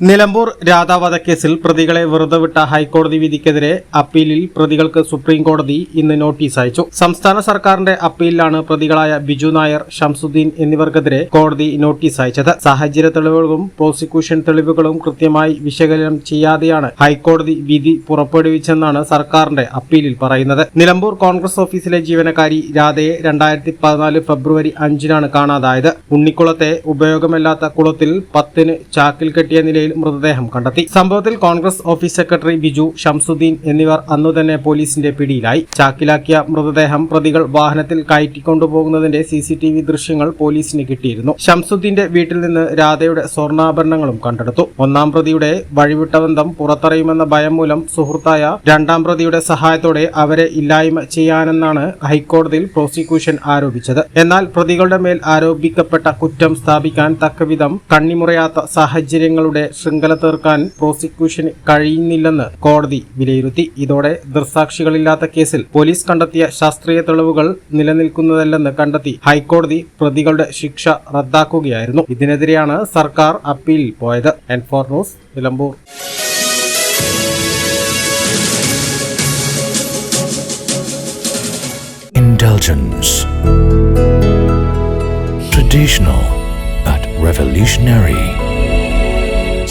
Nilambur രാധാവധക്കേസിൽ പ്രതികളെ വെറുതെ വിട്ട ഹൈക്കോടതി വിധിക്കെതിരെ അപ്പീലിൽ പ്രതികൾക്ക് സുപ്രീം കോടതി ഇന്ന് നോട്ടീസ് അയച്ചു. സംസ്ഥാന സർക്കാരിന്റെ അപ്പീലിലാണ് പ്രതികളായ ബിജു നായർ ഷംസുദ്ദീൻ എന്നിവർക്കെതിരെ കോടതി നോട്ടീസ് അയച്ചത്. സാഹചര്യ തെളിവുകളും പ്രോസിക്യൂഷൻ തെളിവുകളും കൃത്യമായി വിശകലനം ചെയ്യാതെയാണ് ഹൈക്കോടതി വിധി പുറപ്പെടുവിച്ചെന്നാണ് സർക്കാരിന്റെ അപ്പീലിൽ പറയുന്നത്. നിലമ്പൂർ കോൺഗ്രസ് ഓഫീസിലെ ജീവനക്കാരി രാധയെ രണ്ടായിരത്തി പതിനാല് ഫെബ്രുവരി അഞ്ചിനാണ് കാണാതായത്. ഉണ്ണിക്കുളത്തെ ഉപയോഗമല്ലാത്ത കുളത്തിൽ പത്തിന് ചാക്കിൽ കെട്ടിയ നിലയിൽ മൃതദേഹം കണ്ടെത്തി. സംഭവത്തിൽ Congress office secretary Biju Shamsuddin എന്നിവർ അന്നുതന്നെ പോലീസിന്റെ പിടിയിലായി. ചാക്കിലാക്കിയ മൃതദേഹം പ്രതികൾ വാഹനത്തിൽ കയറ്റിക്കൊണ്ടുപോകുന്നതിന്റെ സി സി ടി വി ദൃശ്യങ്ങൾ പോലീസിന് കിട്ടിയിരുന്നു. ഷംസുദ്ദീന്റെ വീട്ടിൽ നിന്ന് രാധയുടെ സ്വർണാഭരണങ്ങളും കണ്ടെടുത്തു. ഒന്നാം പ്രതിയുടെ വഴിവിട്ട ബന്ധം പുറത്തറിയുമെന്ന ഭയം മൂലം സുഹൃത്തായ രണ്ടാം പ്രതിയുടെ സഹായത്തോടെ അവരെ ഇല്ലായ്മ ചെയ്യാനെന്നാണ് ഹൈക്കോടതിയിൽ പ്രോസിക്യൂഷൻ ആരോപിച്ചത്. എന്നാൽ പ്രതികളുടെ മേൽ ആരോപിക്കപ്പെട്ട കുറ്റം സ്ഥാപിക്കാൻ തക്കവിധം കണ്ണിമുറയാത്ത സാഹചര്യങ്ങളുടെ ശൃംഖല തീർക്കാൻ പ്രോസിക്യൂഷന് കഴിയുന്നില്ലെന്ന് കോടതി വിലയിരുത്തി ഇതോടെ ദൃസാക്ഷികളില്ലാത്ത കേസിൽ പോലീസ് കണ്ടെത്തിയ ശാസ്ത്രീയ തെളിവുകൾ നിലനിൽക്കുന്നതല്ലെന്ന് കണ്ടെത്തി ഹൈക്കോടതി പ്രതികളുടെ ശിക്ഷ റദ്ദാക്കുകയായിരുന്നു ഇതിനെതിരെയാണ് സർക്കാർ അപ്പീലിൽ പോയത് N four news Nilambur Indulgence. Traditional but revolutionary.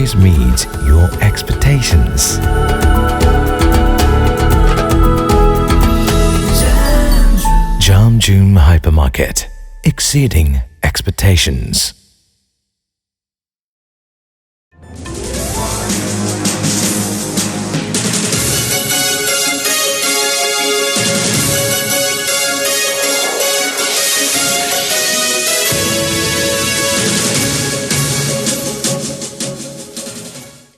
Always meets your expectations. Jam Hypermarket, exceeding expectations.